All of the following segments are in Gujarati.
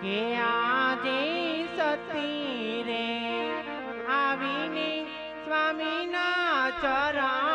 કે આજે સતી રે આવીને સ્વામીના ચરણે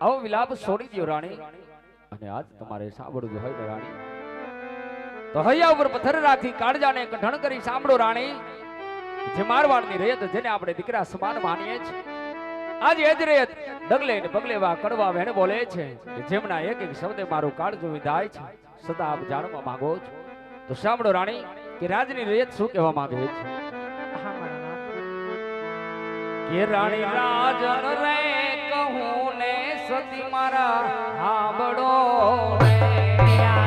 આવો વિલાપ છોડી દો રાણી. અને આજ તમારે સાંભળવું હોય ને રાણી તો હૈયા ઉપર પથ્થર રાખી કાળજાને કઢણ કરી સાંભળો રાણી. જે મારવાડની રેત જેને આપણે દીકરા સમાન માનીએ છીએ. આજ એ જ રેત ડગલે ને પગલે વા કડવા વેણ બોલે છે. જેમના એક એક શબ્દે મારું કાળજું વિધાય છે. સદા આપ જાણવા માંગો છો. તો સાંભળો રાણી, કે રાજની રેત શું કહેવા માંગે છે. કે રાણી, રાજન રે કહું ને, સતી મારા હાંભળો રે